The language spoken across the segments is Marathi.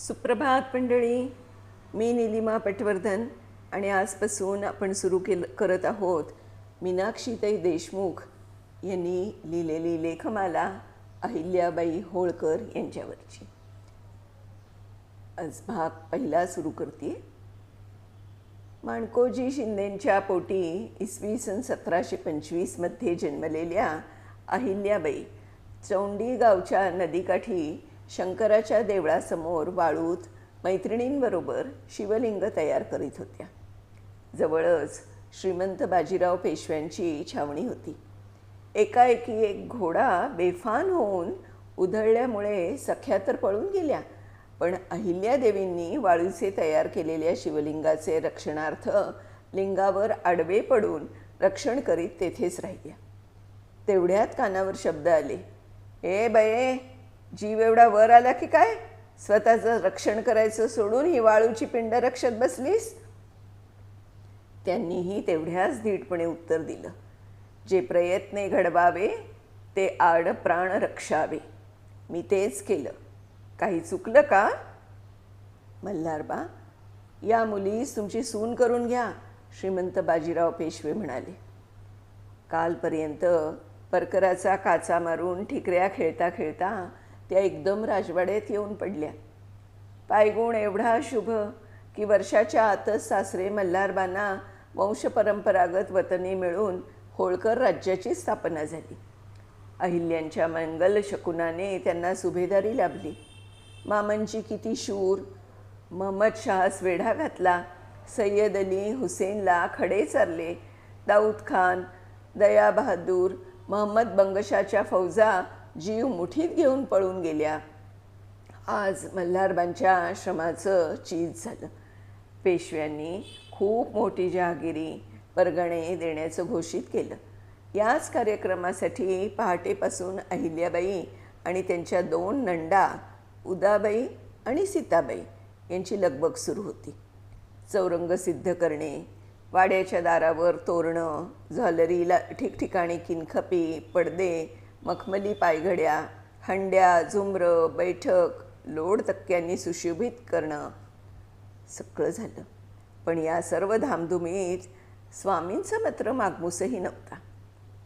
सुप्रभात मंडळी. मी निलिमा पटवर्धन आणि आजपासून आपण सुरू केलं करत आहोत मीनाक्षीताई देशमुख यांनी लिहिलेली लेखमाला अहिल्याबाई होळकर यांच्यावरची. आज भाग पहिला सुरू करते माणकोजी शिंदेंच्या पोटी इसवी सन सतराशे पंचवीसमध्ये जन्मलेल्या अहिल्याबाई चौंडी गावच्या नदीकाठी शंकराच्या देवळासमोर वाळूत मैत्रिणींबरोबर शिवलिंग तयार करीत होत्या. जवळच श्रीमंत बाजीराव पेशव्यांची छावणी होती. एकाएकी एक घोडा बेफान होऊन उधळल्यामुळे सख्या तर पळून गेल्या पण अहिल्यादेवींनी वाळूचे तयार केलेल्या शिवलिंगाचे रक्षणार्थ लिंगावर आडवे पडून रक्षण करीत तेथेच राहिल्या. तेवढ्यात कानावर शब्द आले ए बये जीव एवढा वर आला की काय? स्वतःचं रक्षण करायचं सोडून ही वाळूची पिंड रक्षत बसलीस? त्यांनीही तेवढ्याच धीटपणे उत्तर दिलं. जे प्रयत्ने घडवावे ते आड प्राण रक्षावे. मी तेच केलं. काही चुकलं का? मल्हारबा या मुलीस तुमची सून करून घ्या श्रीमंत बाजीराव पेशवे म्हणाले. कालपर्यंत परकराचा काचा मारून ठिकऱ्या खेळता खेळता त्या एकदम राजवाड्यात येऊन पडल्या. पायगुण एवढा शुभ की वर्षाच्या आतच सासरे मल्हारबांना वंशपरंपरागत वतने मिळून होळकर राज्याची स्थापना झाली. अहिल्यांच्या मंगल शकुनाने त्यांना सुभेदारी लाभली. मामांची किती शूर महम्मद शहास वेढा घातला सय्यद अली हुसेनला खडे चारले दाऊद खान दया बहादूर महम्मद बंगशाच्या फौजा जीव मुठीत घेऊन पळून गेल्या. आज मल्हारबांच्या आश्रमाचं चीज झालं. पेशव्यांनी खूप मोठी जहागिरी परगणे देण्याचं घोषित केलं. याच कार्यक्रमासाठी पहाटेपासून अहिल्याबाई आणि त्यांच्या दोन नंडा उदाबाई आणि सीताबाई यांची लगबग सुरू होती. चौरंग सिद्ध करणे वाड्याच्या दारावर तोरणं झालरीला ठिकठिकाणी किनखपी पडदे मखमली पायघड्या हंड्या झुमरं बैठक लोड तक्क्यांनी सुशोभित करणं सगळं झालं. पण या सर्व धामधुमीत स्वामींचा मात्र मागमूसही नव्हता.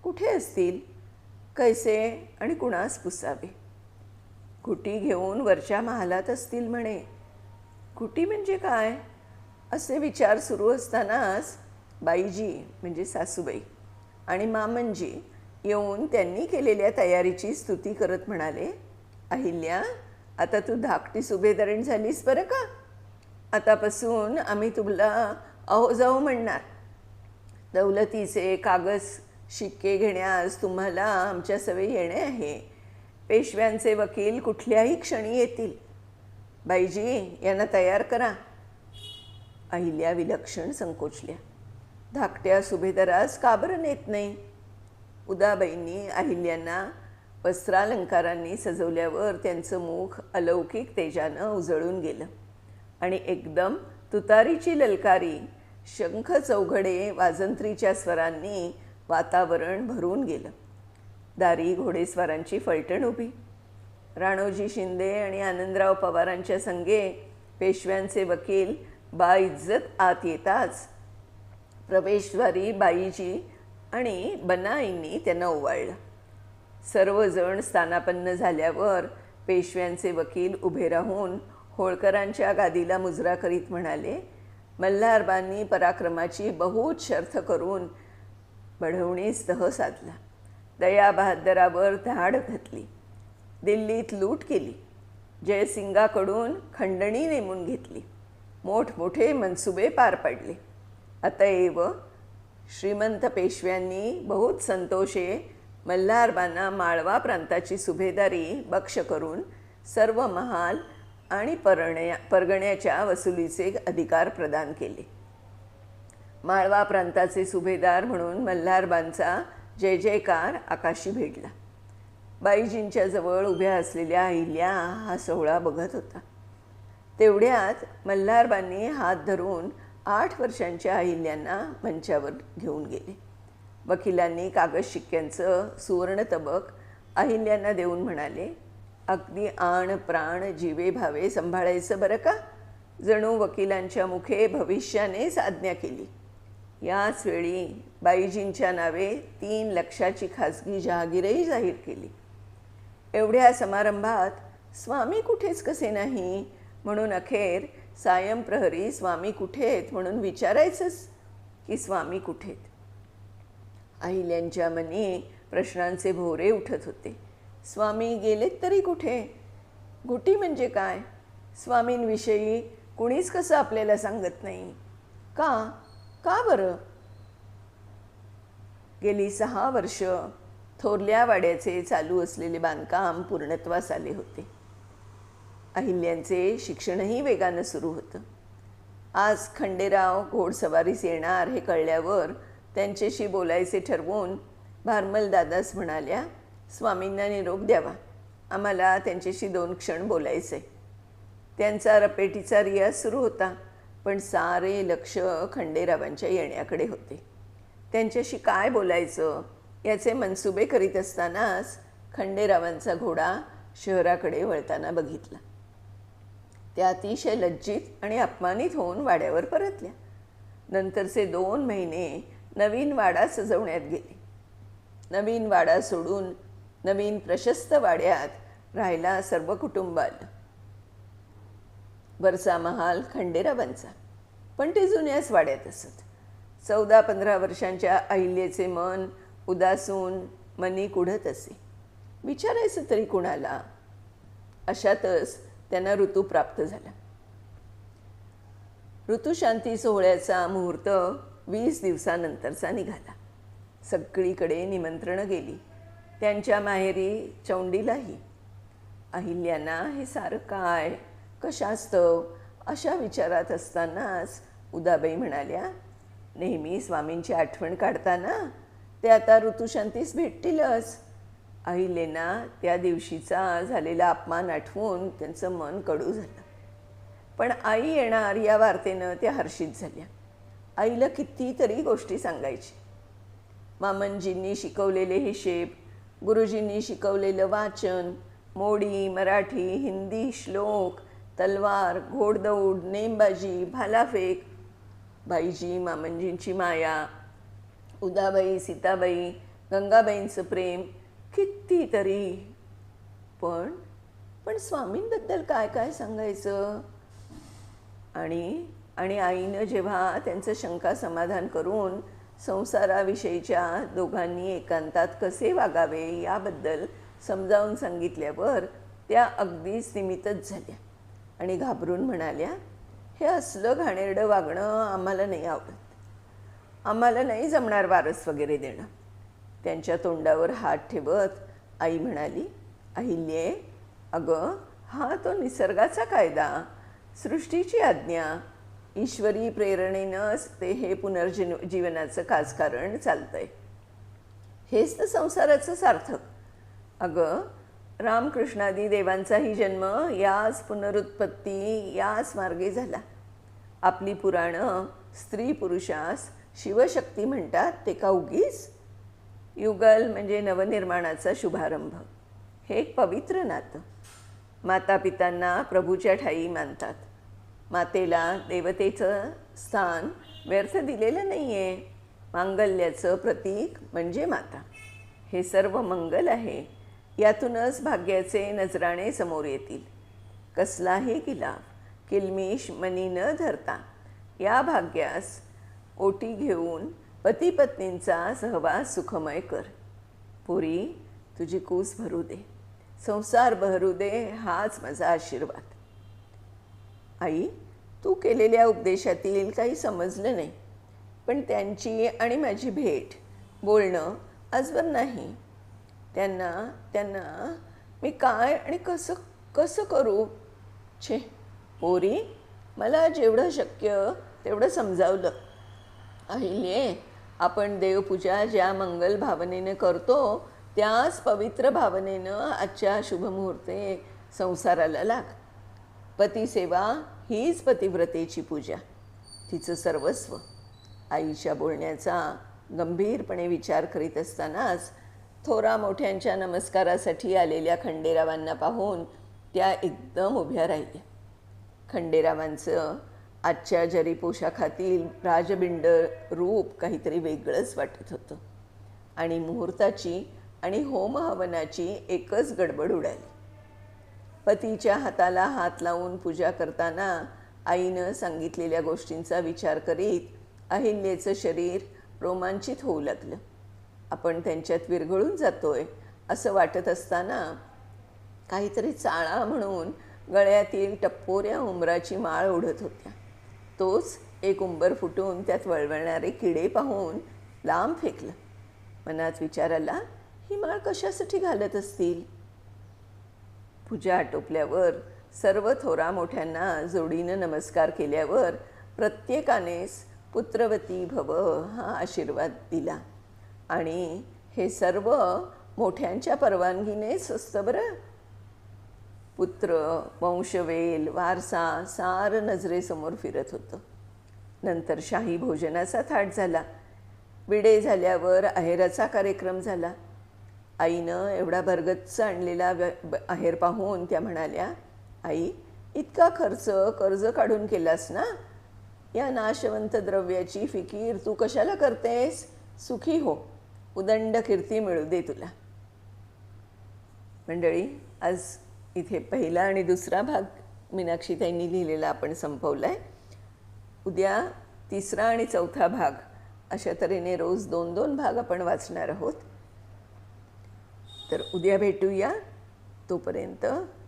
कुठे असतील? कैसे आणि कुणास पुसावे? कुटी घेऊन वरच्या महालात असतील म्हणे. कुटी म्हणजे काय? असे विचार सुरू असतानाच बाईजी म्हणजे सासूबाई आणि मामनजी येऊन त्यांनी केलेल्या तयारीची स्तुती करत म्हणाले अहिल्या आता तू धाकटी सुभेदारीण झालीस बरं का? आतापासून आम्ही तुला अहो जाऊ म्हणणार. दौलतीचे कागद शिक्के घेण्यास तुम्हाला आमच्या सवयी येणे आहे. पेशव्यांचे वकील कुठल्याही क्षणी येतील. बाईजी यांना तयार करा. अहिल्या विलक्षण संकोचल्या. धाकट्या सुभेदारास का बरं नेत नाही? उदाबाईंनी अहिल्यांना वस्त्रालंकारांनी सजवल्यावर त्यांचं मुख अलौकिक तेजानं उजळून गेलं. आणि एकदम तुतारीची ललकारी शंख चौघडे वाजंत्रीच्या स्वरांनी वातावरण भरून गेलं. दारी घोडेस्वारांची फलटण उभी. राणोजी शिंदे आणि आनंदराव पवारांच्या संगे पेशव्यांचे वकील बा इज्जत आत येताच प्रवेशद्वारी बाईजी आणि बनाईंनी त्यांना ओवाळलं. सर्वजण स्थानापन्न झाल्यावर पेशव्यांचे वकील उभे राहून होळकरांच्या गादीला मुजरा करीत म्हणाले मल्हारबांनी पराक्रमाची बहुत शर्थ करून बढवणीस तह साधला. दया बहादरावर धाड घातली. दिल्लीत लूट केली. जयसिंगाकडून खंडणी नेमून घेतली. मोठमोठे मनसुबे पार पडले. अतएव श्रीमंत पेशव्यांनी बहुत संतोषे मल्हारबांना माळवा प्रांताची सुभेदारी बक्ष करून सर्व महाल आणि परण्या परगण्याच्या वसुलीचे अधिकार प्रदान केले. माळवा प्रांताचे सुभेदार म्हणून मल्हारबांचा जय जयकार आकाशी भेटला. बाईजींच्या जवळ उभ्या असलेल्या अहिल्या हा सोहळा बघत होता. तेवढ्यात मल्हारबांनी हात धरून आठ वर्षांच्या अहिल्यांना मंचावर घेऊन गेले. वकिलांनी कागद शिक्क्यांचं सुवर्ण तबक अहिल्यांना देऊन म्हणाले अगदी आण प्राण जीवे भावे सांभाळायचं बरं का? जणू वकिलांच्या मुखे भविष्यानेच आज्ञा केली. याच वेळी बाईजींच्या नावे तीन लक्षाची खाजगी जहागीरही जाहीर केली. एवढ्या समारंभात स्वामी कुठेच कसे नाही? म्हणून अखेर सायं प्रहरी स्वामी कुठे आहेत? म्हणून विचारायचंच की स्वामी कुठे आहेत. अहिल्यांच्या मनी प्रश्नांचे भोरे उठत होते. स्वामी गेलेत तरी कुठे? गुटी म्हणजे काय? स्वामींविषयी कुणीच कसं आपल्याला सांगत नाही. का? का बरं? गेली सहा वर्ष थोरल्या वाड्याचे चालू असलेले बांधकाम पूर्णत्वास आले होते. अहिल्यांचे शिक्षणही वेगानं सुरू होतं. आज खंडेराव घोडसवारीस येणार हे कळल्यावर त्यांच्याशी बोलायचे ठरवून भारमल दादास म्हणाल्या स्वामींना निरोप द्यावा. आम्हाला त्यांच्याशी दोन क्षण बोलायचे त्यांचा रपेटीचा रियाज सुरू होता पण सारे लक्ष खंडेरावांच्या येण्याकडे होते. त्यांच्याशी काय बोलायचं याचे मनसुबे करीत असतानाच खंडेरावांचा घोडा शहराकडे वळताना बघितला. त्या अतिशय लज्जित आणि अपमानित होऊन वाड्यावर परतल्या. नंतरचे दोन महिने नवीन वाडा सजवण्यात गेले. नवीन वाडा सोडून नवीन प्रशस्त वाड्यात राहायला सर्व कुटुंब आलं. वरचा महाल खंडेरावांचा पण ते जुन्याच वाड्यात असत. चौदा पंधरा वर्षांच्या अहिल्याचे मन उदासून मनी कुढत असे. विचारायचं तरी कुणाला? अशातच त्यांना ऋतू प्राप्त झाला. ऋतुशांती सोहळ्याचा मुहूर्त वीस दिवसानंतरचा निघाला. सगळीकडे निमंत्रणं गेली. त्यांच्या माहेरी चौंडीलाही. अहिल्याना हे सारं काय? कशास्तव अशा विचारात असतानाच उदाबाई म्हणाल्या नेहमी स्वामींची आठवण काढताना ते आता ऋतुशांतीस भेटतीलच. अहिलेना त्या दिवशीचा झालेला अपमान आठवून त्यांचं मन कडू झालं. पण आई येणार या वार्तेनं त्या हर्षित झाल्या. आईला कितीतरी गोष्टी सांगायची. मामनजींनी शिकवलेले हिशेब गुरुजींनी शिकवलेलं वाचन मोडी मराठी हिंदी श्लोक तलवार घोडदौड नेमबाजी भालाफेक बाईजी मामनजींची माया उदाबाई सीताबाई गंगाबाईंचं प्रेम कितीतरी. पण पण स्वामींबद्दल काय काय सांगायचं? आणि आणि आईनं जेव्हा त्यांचं शंका समाधान करून संसाराविषयीच्या दोघांनी एकांतात कसे वागावे याबद्दल समजावून सांगितल्यावर त्या अगदीच निमित्तच झाल्या. आणि घाबरून म्हणाल्या हे असलं घाणेरडं वागणं आम्हाला नाही आवडत. आम्हाला नाही जमणार वारस वगैरे देणं. त्यांच्या तोंडावर हात ठेवत आई म्हणाली अहिल्ये अगं हा तो निसर्गाचा कायदा सृष्टीची आज्ञा. ईश्वरी प्रेरणेनंच ते हे पुनर्जीव जीवनाचं काजकारण चालतंय. हेच तर संसाराचं सार्थक. अगं रामकृष्णादी देवांचाही जन्म याच पुनरुत्पत्ती याच मार्गे झाला. आपली पुराणं स्त्री पुरुषास शिवशक्ती म्हणतात ते का उगीच? युगल म्हणजे नवनिर्माणाचा शुभारंभ. हे एक पवित्र नातं. माता पितांना प्रभूच्या ठाई मानतात. मातेला देवतेचं स्थान व्यर्थ दिलेलं नाही आहे मांगल्याचं प्रतीक म्हणजे माता. हे सर्व मंगल आहे. यातूनच भाग्याचे नजराणे समोर येतील. कसलाही किलाफ किलमिश मनी न धरता या भाग्यास ओटी घेऊन पती पत्नींचा सहवास सुखमय कर. पुरी तुझी कूस भरू दे. संसार बहरू दे हाच माझा आशीर्वाद. आई तू केलेल्या उपदेशातील काही समजलं नाही. पण त्यांची आणि माझी भेट बोलणं आजवर नाही. त्यांना त्यांना मी काय आणि कसं कसं करू? छे पोरी मला जेवढं शक्य तेवढं समजावलं. आईले आपण देवपूजा ज्या मंगल भावनेनं करतो त्याच पवित्र भावनेनं आजच्या शुभमुहूर्ते संसाराला लाग. पतिसेवा हीच पतिव्रतेची पूजा. तिचं सर्वस्व. आईच्या बोलण्याचा गंभीरपणे विचार करीत असतानाच थोरा मोठ्यांच्या नमस्कारासाठी आलेल्या खंडेरावांना पाहून त्या एकदम उभ्या राहिल्या. खंडेरावांचं आजच्या जरी पोशाखातील राजबिंड रूप काहीतरी वेगळंच वाटत होतं. आणि मुहूर्ताची आणि होमहवनाची एकच गडबड उडाली. पतीच्या हाताला हात लावून पूजा करताना आईनं सांगितलेल्या गोष्टींचा विचार करीत अहिल्याचं शरीर रोमांचित होऊ लागलं. आपण त्यांच्यात विरघळून जातोय असं वाटत असताना काहीतरी चाळा म्हणून गळ्यातील टप्पोऱ्या उंबराची माळ ओढत होत्या. तोच एक उंबर फुटून त्यात वळवळणारे किडे पाहून लांब फेकलं. मनात विचार आला ही माळ कशासाठी घालत असतील? पूजा आटोपल्यावर सर्व थोरा मोठ्यांना जोडीनं नमस्कार केल्यावर प्रत्येकानेच पुत्रवती भव हा आशीर्वाद दिला. आणि हे सर्व मोठ्यांच्या परवानगीनेच असतं बरं. पुत्र वंशवेल वारसा सार नजरेसमोर फिरत होतं. नंतर शाही भोजनाचा थाट झाला. विडे झाल्यावर आहेराचा कार्यक्रम झाला. आईनं एवढा भरगच्च आणलेला व्य- ब- आहेर पाहून त्या म्हणाल्या आई इतका खर्च कर्ज काढून केलास ना? या नाशवंत द्रव्याची फिकीर तू कशाला करतेस? सुखी हो. उदंड कीर्ती मिळू दे तुला. मंडळी आज इथे पहिला आणि दुसरा भाग मीनाक्षीताईंनी लिहिलेला आपण संपवला आहे उद्या तिसरा आणि चौथा भाग अशा तऱ्हेने रोज दोन दोन भाग आपण वाचणार आहोत. तर उद्या भेटूया. तोपर्यंत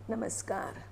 नमस्कार.